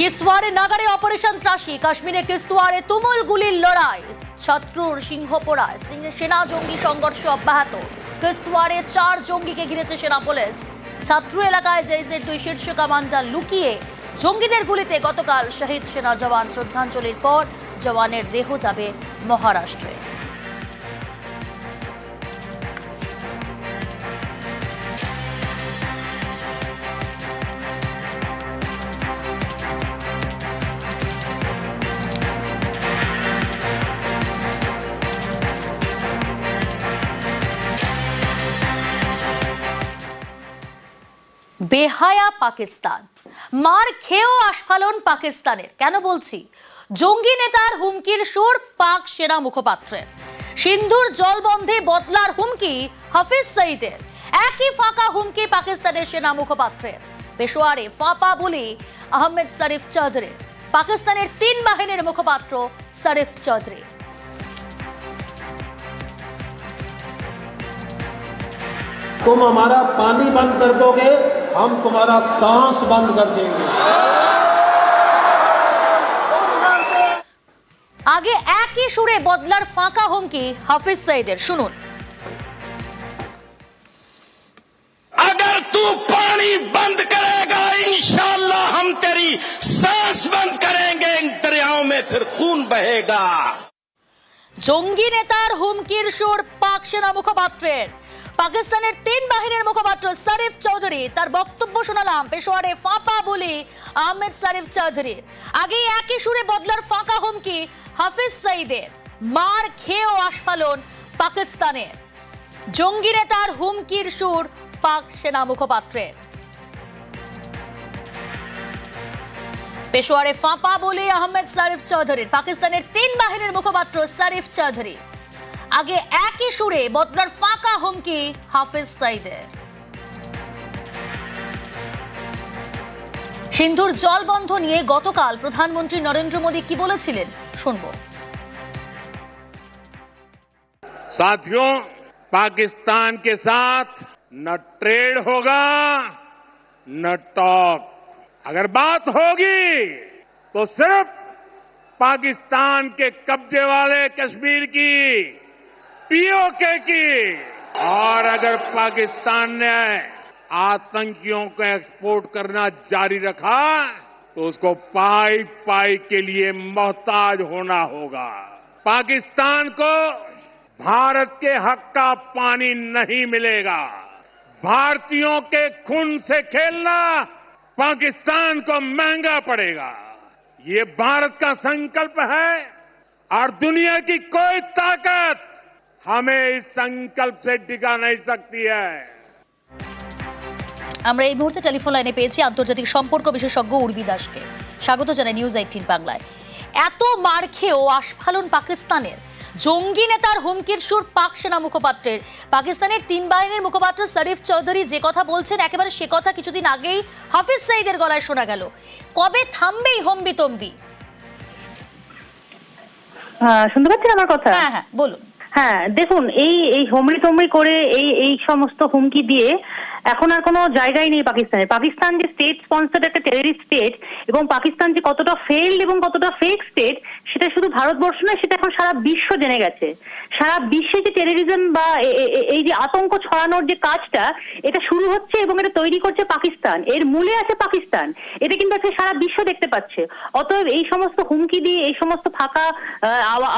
কিস্তওয়ারে নাগারে অপারেশন ত্রাসী কাশ্মীরে কিস্তওয়ারে তুমুল গুলির লড়াই। শত্রুর সিংহপোড়ায় সেনা জঙ্গি সংঘর্ষ অব্যাহত। কিস্তওয়ারে চার জঙ্গিকে ঘিরেছে সেনা পুলিশ। ছাত্র এলাকায় জৈসের দুই শীর্ষ কমান্ডার লুকিয়ে জঙ্গিদের গুলিতে গতকাল শহীদ সেনা জওয়ান শ্রদ্ধাঞ্জলির পর জওয়ানের দেহ যাবে মহারাষ্ট্রে। বেহায়া পাকিস্তান মার খেয়েও আস্ফালন পাকিস্তানের কেন বলছি জঙ্গি নেতার হুমকির সুর পাক সেনা মুখপাত্রের সিন্ধুর জলবন্ধে বদলার হুমকি হাফিজ সঈদের একই ফাঁকা হুমকি পাকিস্তানের সেনা মুখপাত্রের পেশোয়ারে ফাপা বলি আহমেদ শরীফ চৌধুরী পাকিস্তানের তিন বাহিনীর মুখপাত্র শরীফ চৌধুরী तुम हमारा पानी बंद कर दोगे हम तुम्हारा सांस बंद कर देंगे আগে একই সুরে বদলার ফাঁকা হুমকি হাফিজ সঈদের শুনুন अगर तू पानी बंद करेगा इंशाल्लाह हम तेरी सांस बंद करेंगे इन दरियाओं में फिर खून बहेगा জঙ্গি নেতার হুমকির সুর পাক সেনা মুখপাত্রের পাকিস্তানের তিন বাহিনীর মুখপাত্র শরীফ চৌধুরী তার বক্তব্য শোনালাম পেশোয়ারে ফাঁপা বলি আহমেদ শরীফ চৌধুরী। আগে একই সুরে বদলার ফাঁকা হুমকি হাফিজ সঈদের। মার খেয়েও আস্ফালন পাকিস্তানের। জঙ্গি নেতার হুমকির সুর পাক সেনা মুখপাত্রের। পেশোয়ারে ফাঁপা বলে আহমেদ শরীফ চৌধুরীর পাকিস্তানের তিন বাহিনীর মুখপাত্র শরীফ চৌধুরী। আগে একই সুরে বদলার ফাঁকা হুমকি হাফিজ সাইদের সিন্ধুর জলবন্ধ নিয়ে গতকাল প্রধানমন্ত্রী নরেন্দ্র মোদী কি বলেছিলেন শুনবো साथियों पाकिस्तान के साथ न ट्रेड होगा न टॉक अगर बात होगी तो सिर्फ पाकिस्तान के कब्जे वाले कश्मीर की पीओके की। और अगर पाकिस्तान ने आतंकियों को एक्सपोर्ट करना जारी रखा तो उसको पाई पाई के लिए मोहताज होना होगा। पाकिस्तान को भारत के हक का पानी नहीं मिलेगा। भारतीयों के खून से खेलना पाकिस्तान को महँगा पड़ेगा। ये भारत का संकल्प है और दुनिया की कोई ताकत हमें इस संकल्प से टिका नहीं सकती है আমরা এই মুহূর্তে টেলিফোন লাইনে পেয়েছি আন্তর্জাতিক সম্পর্ক বিশেষজ্ঞ উর্বি দাসকে স্বাগত জানাই নিউজ এইটিন বাংলায় এত মার খেয়েও আস্ফালন পাকিস্তানের জঙ্গি নেতার হুমকির সুর পাক সেনা মুখপাত্রের পাকিস্তানের তিন বাহিনীর মুখপাত্র শরীফ চৌধুরী যে কথা বলছেন একেবারে সে কথা কিছুদিন আগেই হাফিজ সাইদের গলায় শোনা গেল কবে থামবে এই হম্বি তম্বি হ্যাঁ, শুনতে পাচ্ছেন আমার কথা হ্যাঁ হ্যাঁ বলুন হ্যাঁ দেখুন এই এই হোমড়ি তোমড়ি করে এই এই সমস্ত হুমকি দিয়ে এখন আর কোনো জায়গাই নেই পাকিস্তানের। পাকিস্তান যে স্টেট স্পন্সার্ড একটা টেররিস্ট স্টেট এবং পাকিস্তান যে কতটা ফেইল্ড এবং কতটা ফেক স্টেট সেটা শুধু ভারতবর্ষ নয়, সেটা এখন সারা বিশ্ব জেনে গেছে। সারা বিশ্বে যে টেররিজম বা এই যে আতঙ্ক ছড়ানোর যে কাজটা, এটা শুরু হচ্ছে এবং এটা তৈরি করছে পাকিস্তান। এর মূলে আছে পাকিস্তান। এটা কিন্তু আজকে সারা বিশ্ব দেখতে পাচ্ছে। অতএব এই সমস্ত হুমকি দিয়ে, এই সমস্ত ফাঁকা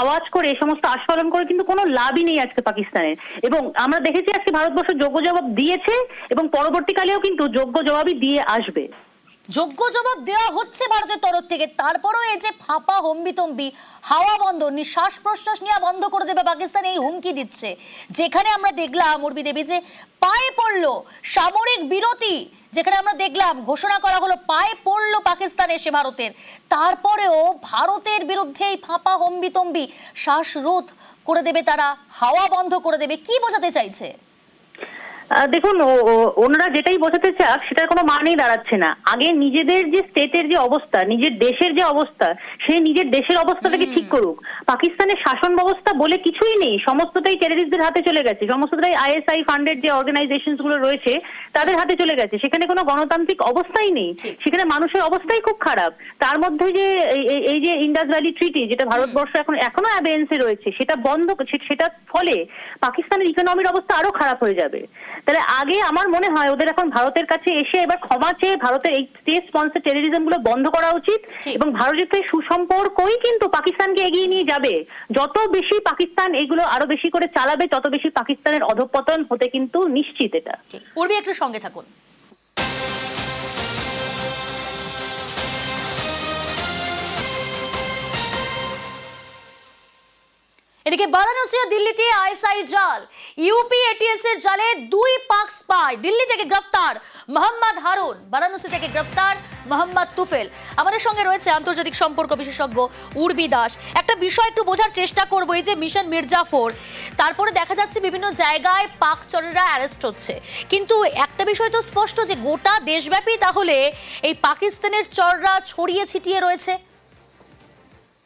আওয়াজ করে, এই সমস্ত আস্ফালন করে কিন্তু কোনো লাভই নেই আজকে পাকিস্তানের। এবং আমরা দেখেছি আজকে ভারতবর্ষ যোগ্য জবাব দিয়েছে এবং পরবর্তীকালেও কিন্তু যোগ্য জবাবই দিয়ে আসবে। যোগ্য জবাব দেওয়া হচ্ছে ভারতের তরফ থেকে। তারপরও এই যে ফাঁপা হম্বিতম্বি, হাওয়া বন্ধ, নিঃশ্বাস প্রশ্বাস নেওয়া বন্ধ করে দেবে পাকিস্তান, এই হুমকি দিচ্ছে। যেখানে আমরা দেখলাম, উর্বি দেবী, যে পায়ে পড়ল সামরিক বিরতি, যেখানে আমরা দেখলাম, ঘোষণা করা হলো পায়ে পড়ল পাকিস্তান এসে ভারতের। তারপরেও ভারতের বিরুদ্ধে এই ফাঁপা হম্বিতম্বি শ্বাসরোধ করে দেবে তারা, হাওয়া বন্ধ করে দেবে। কি বোঝাতে চাইছে? দেখুন ওনারা যেটাই বোঝাতে চাক সেটার কোনো মানেই দাঁড়াচ্ছে না। আগে নিজেদের যে স্টেটের যে অবস্থা নিজের দেশের যে অবস্থা সে নিজের দেশের অবস্থাটাকে ঠিক করুক। পাকিস্তানের শাসন ব্যবস্থা বলে কিছুই নেই। সমস্তটাই টেররিস্টদের হাতে চলে গেছে। সমস্তটাই আইএসআই ফান্ডেড যে অর্গানাইজেশনগুলো রয়েছে তাদের হাতে চলে গেছে। সেখানে কোনো গণতান্ত্রিক অবস্থাই নেই। সেখানে মানুষের অবস্থাই খুব খারাপ। তার মধ্যে যে এই- যে ইন্ডাস ভ্যালি ট্রিটি যেটা ভারতবর্ষ এখন এখনও অ্যাবেন্সে রয়েছে সেটা বন্ধ সেটার ফলে পাকিস্তানের ইকোনমির অবস্থা আরও খারাপ হয়ে যাবে। তাহলে আগে আমার মনে হয় ওদের এখন ভারতের কাছে এসে এবার ক্ষমা চেয়ে ভারতের এই স্টেট স্পন্সর টেরোরিজমগুলো বন্ধ করা উচিত এবং ভারতের সাথে সুসম্পর্কই কিন্তু পাকিস্তানকে এগিয়ে নিয়ে যাবে। যত বেশি পাকিস্তান এগুলো আরও বেশি করে চালাবে তত বেশি পাকিস্তানের অধঃপতন হতে কিন্তু নিশ্চিত এটা। উর্বি একটু সঙ্গে থাকুন। এদিকে বারাণসী ও দিল্লিতে আইএসআই জাল। ইউপি এটিএস এর জালে দুই পাক স্পাই, দিল্লি থেকে গ্রেফতার মোহাম্মদ হারুন, বারাণসী থেকে গ্রেফতার মোহাম্মদ তুফেল। আমাদের সঙ্গে রয়েছে আন্তর্জাতিক সম্পর্ক বিশেষজ্ঞ উর্বি দাস। একটা বিষয় একটু বোঝার চেষ্টা করব, এই যে মিশন মির্জাফর, তারপরে দেখা যাচ্ছে বিভিন্ন জায়গায় পাক চরেরা অ্যারেস্ট হচ্ছে। কিন্তু একটা বিষয় তো স্পষ্ট যে গোটা দেশব্যাপী তাহলে এই পাকিস্তানের চররা ছড়িয়ে ছিটিয়ে রয়েছে।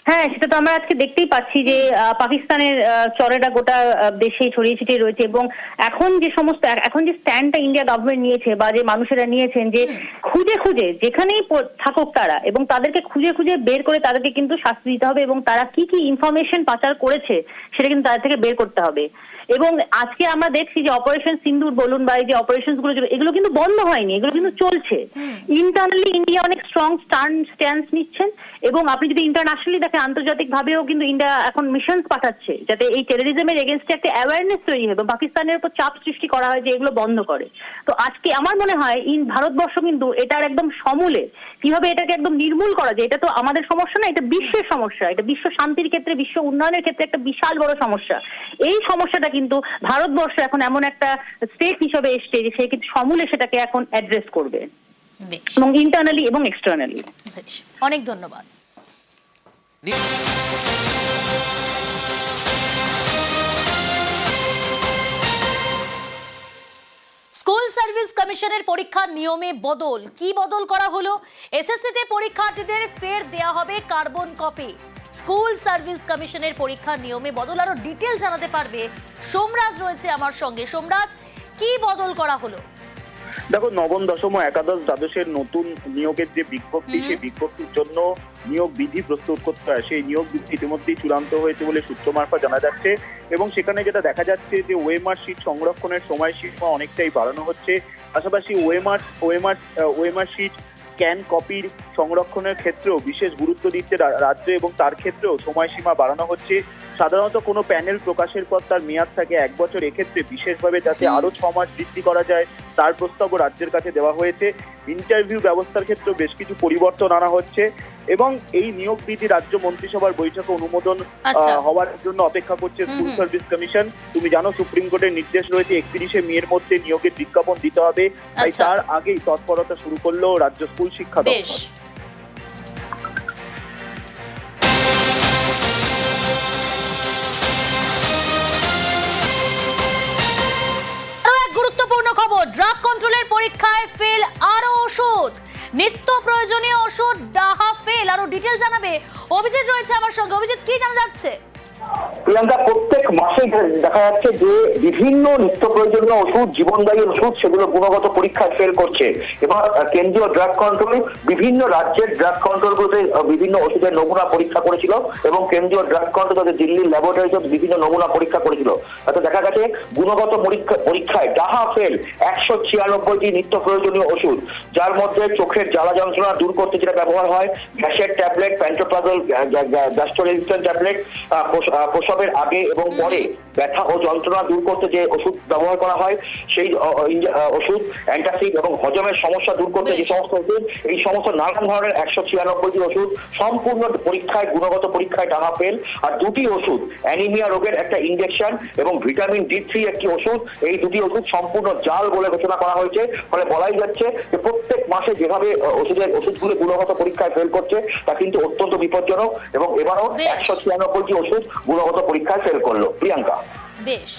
হ্যাঁ সেটা তো আমরা আজকে দেখতেই পাচ্ছি যে পাকিস্তানের চরেরা গোটা দেশে ছড়িয়ে ছিটিয়ে রয়েছে এবং এখন যে সমস্ত এখন যে স্ট্যান্ডটা ইন্ডিয়া গভর্নমেন্ট নিয়েছে বা যে মানুষেরা নিয়েছেন যে খুঁজে খুঁজে যেখানেই থাকুক তারা এবং তাদেরকে খুঁজে খুঁজে বের করে তাদেরকে কিন্তু শাস্তি দিতে হবে এবং তারা কি কি ইনফরমেশন পাচার করেছে সেটা কিন্তু তাদের থেকে বের করতে হবে। এবং আজকে আমরা দেখছি যে অপারেশন সিন্দুর বলুন বা এই যে অপারেশনগুলো এগুলো কিন্তু বন্ধ হয়নি এগুলো কিন্তু চলছে। ইন্টারনালি ইন্ডিয়া অনেক স্ট্রং স্ট্যান্স নিচ্ছেন এবং আপনি যদি ইন্টারন্যাশনালি দেখেন আন্তর্জাতিক ভাবেও কিন্তু ইন্ডিয়া এখন মিশন পাঠাচ্ছে যাতে এই টেরোরিজমের এগেনস্টে একটা অ্যাওয়ারনেস তৈরি হয় এবং পাকিস্তানের উপর চাপ সৃষ্টি করা হয় যে এগুলো বন্ধ করে। তো আজকে আমার মনে হয় ইন ভারতবর্ষ কিন্তু এটার একদম সমূলে কীভাবে এটাকে একদম নির্মূল করা যায় এটা তো আমাদের সমস্যা না এটা বিশ্বের সমস্যা এটা বিশ্ব শান্তির ক্ষেত্রে বিশ্ব উন্নয়নের ক্ষেত্রে একটা বিশাল বড় সমস্যা। এই সমস্যাটা কিন্তু ভারতবর্ষ এখন এমন একটা স্টেট হিসেবে এসছে যে সে কিন্তু সমূলে সেটাকে এখন অ্যাড্রেস করবে। এবং ইন্টারনালি এবং এক্সটার্নালি অনেক ধন্যবাদ। স্কুল সার্ভিস কমিশনের পরীক্ষার নিয়মে বদল। কি বদল করা হলো? এসএসসিতে পরীক্ষার্থীদের ফের দেয়া হবে কার্বন কপি। স্কুল সার্ভিস কমিশনের পরীক্ষার নিয়মে বদল আরও ডিটেল জানাতে পারবে। সোমরাজ রয়েছে আমার সঙ্গে। সোমরাজ কি বদল করা হলো? দেখো নবম দশম ও একাদশ দ্বাদশের নতুন নিয়োগের যে বিজ্ঞপ্তি সেই বিজ্ঞপ্তির জন্য নিয়োগ বিধি প্রস্তুত করতে হয়। সেই নিয়োগ বিধি ইতিমধ্যেই চূড়ান্ত হয়েছে বলে সূত্র মারফত জানা যাচ্ছে এবং সেখানে যেটা দেখা যাচ্ছে যে ওয়েমার শিট সংরক্ষণের সময় সময়সীমা অনেকটাই বাড়ানো হচ্ছে। পাশাপাশি ওয়েমার ওয়েমার ওয়েমার শিট স্ক্যান কপির সংরক্ষণের ক্ষেত্রেও বিশেষ গুরুত্ব দিচ্ছে রাজ্য এবং তার ক্ষেত্রেও সময়সীমা বাড়ানো হচ্ছে। সাধারণত কোনো প্যানেল প্রকাশের পর তার মেয়াদ থাকে এক বছর। এক্ষেত্রে বিশেষভাবে যাতে আরও ছ মাস বৃদ্ধি করা যায় তার প্রস্তাবও রাজ্যের কাছে দেওয়া হয়েছে। ইন্টারভিউ ব্যবস্থার ক্ষেত্রেও বেশ কিছু পরিবর্তন আনা হচ্ছে। এবং এই নিয়োগ বিধি রাজ্য মন্ত্রিসভার বৈঠকে অনুমোদন আচ্ছা। হওয়ার জন্য অপেক্ষা করছে স্কুল সার্ভিস কমিশন তুমি জানো সুপ্রিম কোর্টের নির্দেশ রয়েছে একত্রিশে মেয়ের মধ্যে নিয়োগের বিজ্ঞাপন দিতে হবে। তাই আচ্ছা। তার আগেই তৎপরতা শুরু করল রাজ্য স্কুল শিক্ষা দপ্তর। গুরুত্বপূর্ণ খবর ড্রাগ কন্ট্রোলের পরীক্ষায় ফেল আরও ওষুধ। নিত্য প্রয়োজনীয় ওষুধ, ডাহা, ফেল, আরও ডিটেল জানাবে। অভিজিৎ রয়েছে আমার সঙ্গে। অভিজিৎ, কি জানা যাচ্ছে? প্রিয়াঙ্কা প্রত্যেক মাসে দেখা যাচ্ছে যে বিভিন্ন নিত্য প্রয়োজনীয় ওষুধ জীবনদায়ী ওষুধ সেগুলো গুণগত পরীক্ষায় ফেল করছে। আহ, কেন্দ্রীয় ড্রাগ কন্ট্রোল বিভিন্ন রাজ্যের ড্রাগ কন্ট্রোলগুলোতে বিভিন্ন ওষুধের নমুনা পরীক্ষা করেছিল এবং কেন্দ্রীয় ড্রাগ কন্ট্রোল তাদের দিল্লির ল্যাবরেটরিতে বিভিন্ন নমুনা পরীক্ষা করেছিল। তাতে দেখা গেছে গুণগত পরীক্ষা পরীক্ষায় ডাহা ফেল একশো ছিয়ানব্বইটি নিত্য প্রয়োজনীয় ওষুধ যার মধ্যে চোখের জ্বালা যন্ত্রণা দূর করতে যেটা ব্যবহার হয় গ্যাসের ট্যাবলেট প্যান্টোপ্লাজল গ্যাস্ট্রোরেজিস্ট্যান্ট ট্যাবলেট প্রসবের আগে এবং পরে ব্যথা ও যন্ত্রণা দূর করতে যে ওষুধ ব্যবহার করা হয় সেই ওষুধ অ্যান্টাসিড এবং হজমের সমস্যা দূর করতে যে সমস্ত ওষুধ এই সমস্ত নানান ধরনের একশো ছিয়ানব্বইটি ওষুধ সম্পূর্ণ পরীক্ষায় গুণগত পরীক্ষায় ডাহা ফেল। আর দুটি ওষুধ অ্যানিমিয়া রোগের একটা ইঞ্জেকশন এবং ভিটামিন ডি থ্রি একটি ওষুধ এই দুটি ওষুধ সম্পূর্ণ জাল বলে ঘোষণা করা হয়েছে। ফলে বলাই যাচ্ছে যে প্রত্যেক মাসে যেভাবে ওষুধের ওষুধগুলো গুণগত পরীক্ষায় ফেল করছে তা কিন্তু অত্যন্ত বিপজ্জনক এবং এবারও। একশো ছিয়ানব্বইটি ওষুধ গুণগত পরীক্ষায় ফেল করল প্রিয়াঙ্কা। বেশ।